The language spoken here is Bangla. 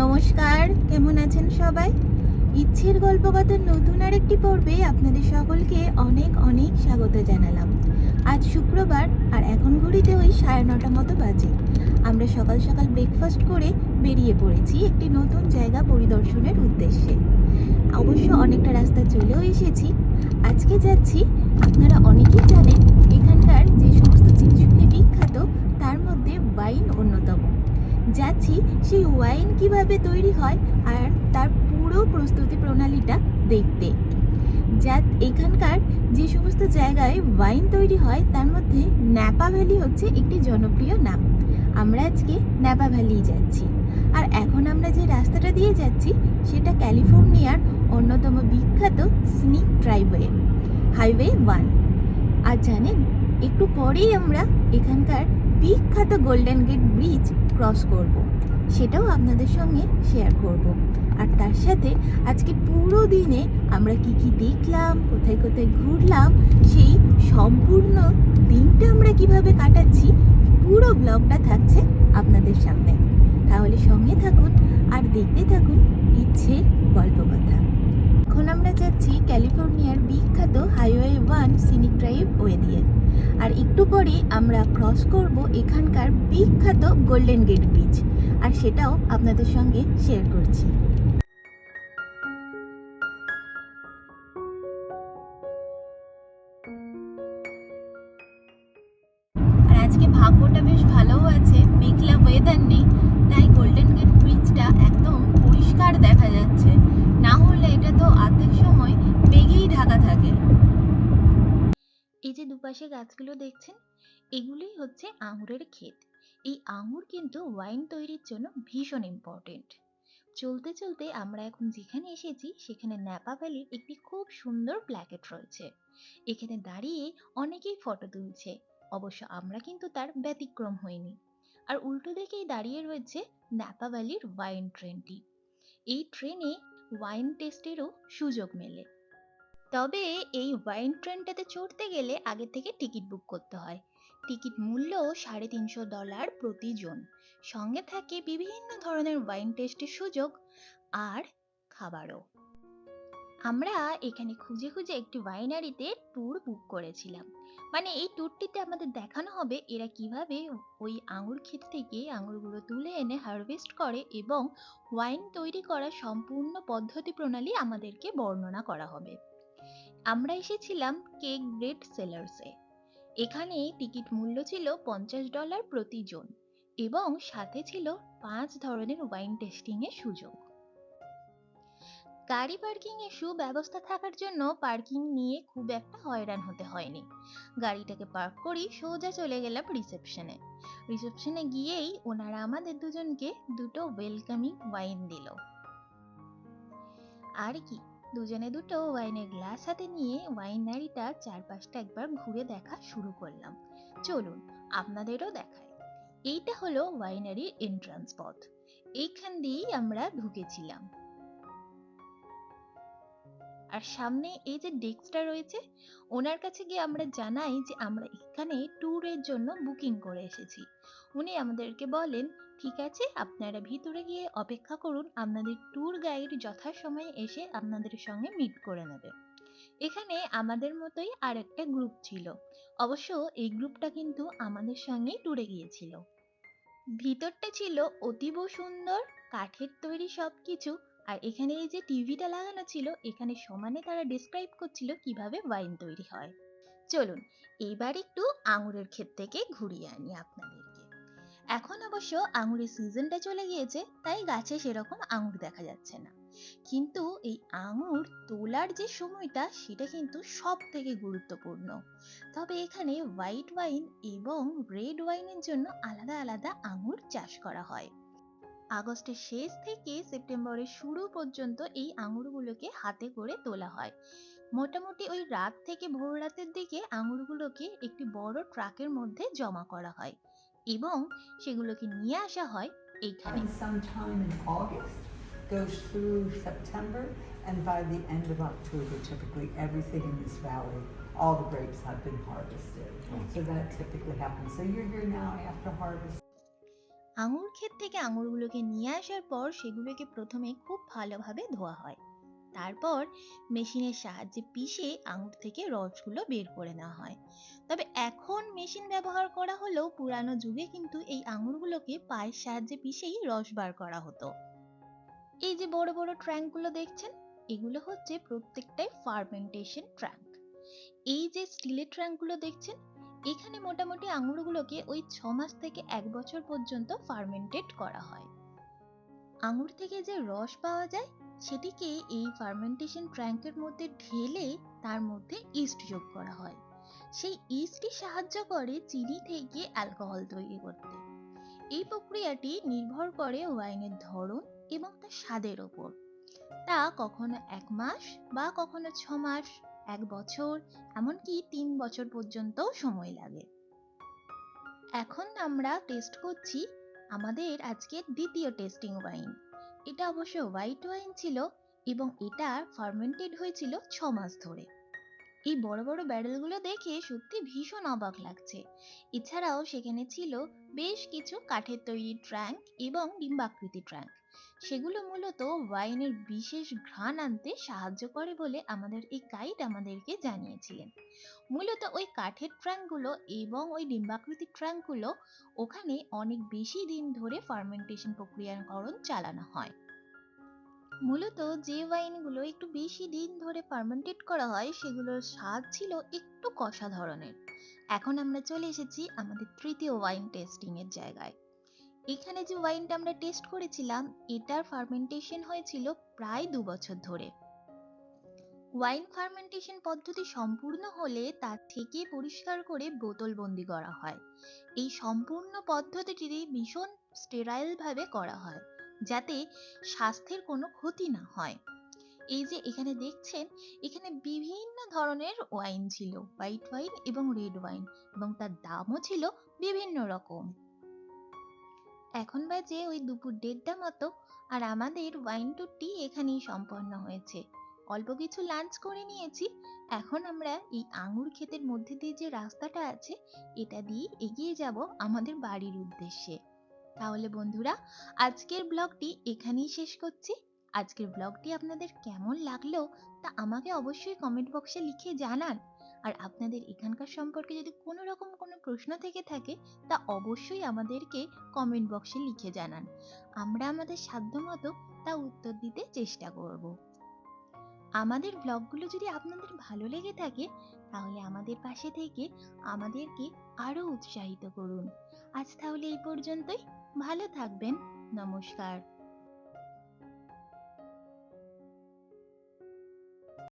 নমস্কার, কেমন আছেন সবাই? ইচ্ছের গল্প গল্পকথার নতুন আরেকটি পর্বে আপনাদের সকলকে অনেক অনেক স্বাগত জানালাম। আজ শুক্রবার আর এখন ঘড়িতে ওই সাড়ে নটা মতো বাজে। আমরা সকাল সকাল ব্রেকফাস্ট করে বেরিয়ে পড়েছি একটি নতুন জায়গা পরিদর্শনের উদ্দেশ্যে। অবশ্য অনেকটা রাস্তা চলেও এসেছি। আজকে যাচ্ছি, আপনারা অনেকেই জানেন, এখানকার যে সমস্ত জিনিসগুলি বিখ্যাত তার মধ্যে ওয়াইন যাচ্ছি, সেই ওয়াইন কীভাবে তৈরি হয় আর তার পুরো প্রস্তুতি প্রণালীটা দেখতে। যা এখানকার যে সমস্ত জায়গায় ওয়াইন তৈরি হয়, তার মধ্যে ন্যাপা ভ্যালি হচ্ছে একটি জনপ্রিয় নাম। আমরা আজকে ন্যাপা ভ্যালি যাচ্ছি। আর এখন আমরা যে রাস্তাটা দিয়ে যাচ্ছি, সেটা ক্যালিফোর্নিয়ার অন্যতম বিখ্যাত স্নিক ড্রাইভওয়ে, হাইওয়ে ওয়ান। আর জানেন, একটু পরেই আমরা এখানকার বিখ্যাত গোল্ডেন গেট ব্রিজ ক্রস করব। সেটাও আপনাদের সঙ্গে শেয়ার করব। আর তার সাথে আজকে পুরো দিনে আমরা কি কি দেখলাম, কোথায় কোথায় ঘুরলাম, সেই সম্পূর্ণ দিনটা আমরা কীভাবে কাটাচ্ছি, পুরো ব্লগটা থাকছে আপনাদের সামনে তাহলে সঙ্গে থাকুন আর দেখতে থাকুন ইচ্ছের গল্প কথা এখন আমরা যাচ্ছি ক্যালিফোর্নিয়ার বিখ্যাত highway one scenic drive way দিয়ে আর একটু পরে আমরা ক্রস করব এখানকার বিখ্যাত গোল্ডেন গেট ব্রিজ আর সেটাও আপনাদের সঙ্গে শেয়ার করছি। আর আজকে ভাগ্যটা বেশ ভালোও আছে, মেঘলা ওয়েদার নেই, তাই গোল্ডেন গেট ব্রিজটা একদম পরিষ্কার দেখা যাচ্ছে। না হলে এটা তো অর্ধেক সময় মেঘেই ঢাকা থাকে। যে দুপাশে গাছগুলো দেখছেন, এগুলোই হচ্ছে আঙুরের ক্ষেত। এই আঙুর কিন্তু ওয়াইন তৈরির জন্য ভীষণ ইম্পর্টেন্ট চলতে চলতে আমরা এখন যেখানে এসেছি, সেখানে ন্যাপা ভ্যালির একটি খুব সুন্দর প্ল্যাকেট রয়েছে। এখানে দাঁড়িয়ে অনেকেই ফটো তুলছে। অবশ্য আমরা কিন্তু তার ব্যতিক্রম হইনি। আর উল্টো দিকেই দাঁড়িয়ে রয়েছে ন্যাপা ভ্যালির ওয়াইন ট্রেনটি এই ট্রেনে ওয়াইন টেস্টেরও সুযোগ মেলে। তবে এই ওয়াইন ট্রেনটাতে চড়তে গেলে আগে থেকে টিকিট বুক করতে হয়। টিকিট মূল্য সাড়ে তিনশো ডলার প্রতিজন সঙ্গে থাকে বিভিন্ন ধরনের ওয়াইন টেস্টের সুযোগ আর খাবারও। আমরা এখানে খুঁজে খুঁজে একটি ওয়াইনারিতে ট্যুর বুক করেছিলাম। মানে এই ট্যুরটিতে আমাদের দেখানো হবে এরা কীভাবে ওই আঙুর ক্ষেত থেকে আঙুরগুলো তুলে এনে হারভেস্ট করে এবং ওয়াইন তৈরি করার সম্পূর্ণ পদ্ধতি প্রণালী আমাদেরকে বর্ণনা করা হবে। আমরা এসেছিলাম কেক ব্রেড সেলার্সে। এখানে টিকিট মূল্য ছিল পঞ্চাশ ডলার প্রতিজন এবং সাথে ছিল পাঁচ ধরনের ওয়াইন টেস্টিং এর সুযোগ। গাড়ি পার্কিং সুব্যবস্থা থাকার জন্য পার্কিং নিয়ে খুব একটা হয়রান হতে হয়নি। গাড়িটাকে পার্ক করি সোজা চলে গেলাম রিসেপশনে। রিসেপশনে গিয়েই ওনারা আমাদের দুজনকে দুটো ওয়েলকামিং ওয়াইন দিল। আর কি দুজনে দুটো ওয়াইনের গ্লাস হাতে নিয়ে ওয়াইনারিটা চারপাশটা একবার ঘুরে দেখা শুরু করলাম। চলুন, আপনাদেরও দেখায় এইটা হলো ওয়াইনারির এন্ট্রান্স পথ। এইখান দিয়েই আমরা ঢুকেছিলাম। আর সামনে এই যে ডেস্কটা রয়েছে, ওনার কাছে গিয়ে আমরা জানাই যে আমরা এখানে ট্যুরের জন্য বুকিং করে এসেছি। উনি আমাদেরকে বলেন, ঠিক আছে, আপনারা ভিতরে গিয়ে অপেক্ষা করুন, আপনাদের ট্যুর গাইড যথাসময়ে এসে আপনাদের সঙ্গে মিট করে নেবে। এখানে আমাদের মতোই আর একটা গ্রুপ ছিল। অবশ্য এই গ্রুপটা কিন্তু আমাদের সঙ্গেই ট্যুরে গিয়েছিল। ভিতরটা ছিল অতীব সুন্দর, কাঠের তৈরি সবকিছু আর এখানে এই যে টিভিটা লাগানো ছিল, এখানে সমানে তারা ডিসক্রাইব করছিল কীভাবে ওয়াইন তৈরি হয়। চলুন এইবার একটু আঙুরের ক্ষেত থেকে ঘুরিয়ে আনি আপনাদেরকে। এখন অবশ্য আঙুরের সিজনটা চলে গিয়েছে, তাই গাছে সেরকম আঙুর দেখা যাচ্ছে না। কিন্তু এই আঙুর তোলার যে সময়টা, সেটা কিন্তু সব থেকে গুরুত্বপূর্ণ। তবে এখানে হোয়াইট ওয়াইন এবং রেড ওয়াইনের জন্য আলাদা আলাদা আঙুর চাষ করা হয়। আগস্টের শেষ থেকে সেপ্টেম্বরের শুরু পর্যন্ত এই আঙুরগুলোকে হাতে করে তোলা হয় মোটামুটি ওই রাত থেকে ভোর রাতের দিকে আঙুরগুলোকে একটি বড় ট্রাকের মধ্যে জমা করা হয় এবং সেগুলোকে নিয়ে আসা হয় এইখানে goes through September, and by the end of October, typically everything in this valley, all the grapes have been harvested. So that typically happens. So you're here now after harvest. আঙুর ক্ষেত থেকে আঙুরগুলোকে নিয়ে আসার পর সেগুলোকে প্রথমে খুব ভালোভাবে ধোয়া হয়। তারপর মেশিনের সাহায্যে পিষে আঙুর থেকে রসগুলো বের করে নেওয়া হয়। তবে এখন মেশিন ব্যবহার করা হলেও পুরানো যুগে কিন্তু এই আঙুরগুলোকে পায়ের সাহায্যে পিষেই রস বার করা হতো। এই যে বড় বড় ট্র্যাঙ্কগুলো দেখছেন, এগুলো হচ্ছে প্রত্যেকটাই ফার্মেন্টেশন ট্র্যাঙ্ক। এই যে স্টিলের ট্র্যাঙ্কগুলো দেখছেন এখানে মোটামুটি আঙুরগুলোকে ওই ছ মাস থেকে এক বছর পর্যন্ত ফার্মেন্টেড করা হয়। আঙুর থেকে যে রস পাওয়া যায়, সেটিকে এই ফার্মেন্টেশন ট্র্যাঙ্কের মধ্যে ঢেলে তার মধ্যে ইস্ট যোগ করা হয়। সেই ইস্টই সাহায্য করে চিনি থেকে অ্যালকোহল তৈরি করতে। এই প্রক্রিয়াটি নির্ভর করে ওয়াইনের ধরন এবং তার স্বাদের ওপর। তা কখনো এক মাস বা কখনো ছ মাস। এক বছর, এমনকি তিন বছর পর্যন্ত সময় লাগে। এখন আমরা টেস্ট করছি আমাদের আজকের দ্বিতীয় টেস্টিং ওয়াইন এটা অবশ্য হোয়াইট ওয়াইন ছিল এবং এটা ফার্মেন্টেড হয়েছিল ছ মাস ধরে। এই বড় বড় ব্যারেলগুলো দেখে সত্যি ভীষণ অবাক লাগছে। এছাড়াও সেখানে ছিল বেশ কিছু কাঠের তৈরি ট্র্যাঙ্ক এবং ডিম্বাকৃতি ট্র্যাঙ্ক সেগুলো মূলত ওয়াইনের বিশেষ ঘ্রাণ আনতে সাহায্য করে বলে আমাদের এই গাইড আমাদেরকে জানিয়েছিলেন। মূলত ওই কাঠের ট্র্যাঙ্কগুলো এবং ওই ডিম্বাকৃতি ট্র্যাঙ্কগুলো ওখানে অনেক বেশি দিন ধরে ফার্মেন্টেশন প্রক্রিয়াকরণ চালানো হয়। মূলত যে ওয়াইনগুলো একটু বেশি দিন ধরে ফার্মেন্টেড করা হয়, সেগুলোর স্বাদ ছিল একটু কষা ধরনের। এখন আমরা চলে এসেছি আমাদের তৃতীয় ওয়াইন টেস্টিং এর জায়গায়। এখানে যে ওয়াইনটা আমরা টেস্ট করেছিলাম, এটার ফার্মেন্টেশন হয়েছিল প্রায় দু বছর ধরে। ওয়াইন ফার্মেন্টেশন পদ্ধতি সম্পূর্ণ হলে তার থেকে পরিষ্কার করে বোতলবন্দি করা হয়। এই সম্পূর্ণ পদ্ধতিটি ভীষণ স্টেরাইল ভাবে করা হয়, যাতে স্বাস্থ্যের কোনো ক্ষতি না হয়। এই যে এখানে দেখছেন, এখানে বিভিন্ন ধরনের ওয়াইন ছিল, হোয়াইট ওয়াইন এবং রেড ওয়াইন এবং তার দামও ছিল বিভিন্ন রকম। এখন বাজে ওই দুপুর দেড়টা মতো আর আমাদের ওয়াইন টুরটি এখানেই সম্পন্ন হয়েছে। অল্প কিছু লাঞ্চ করে নিয়েছি। এখন আমরা এই আঙুর ক্ষেতের মধ্যে দিয়ে যে রাস্তাটা আছে, এটা দিয়ে এগিয়ে যাব আমাদের বাড়ির উদ্দেশ্যে। তাহলে বন্ধুরা, আজকের ব্লগটি এখানেই শেষ করছি। আজকের ব্লগটি আপনাদের কেমন লাগল তা আমাকে অবশ্যই কমেন্ট বক্সে লিখে জানান। আর আপনাদের এখানকার সম্পর্কে যদি কোনো রকম কোনো প্রশ্ন থেকে থাকে, তা অবশ্যই আমাদেরকে কমেন্ট বক্সে লিখে জানান। আমরা আমাদের সাধ্যমতো তা উত্তর দিতে চেষ্টা করব। আমাদের ব্লগগুলো যদি আপনাদের ভালো লেগে থাকে, তাহলে আমাদের পাশে থেকে আমাদেরকে আরও উৎসাহিত করুন। আজ তাহলে এই পর্যন্তই। ভালো থাকবেন। নমস্কার।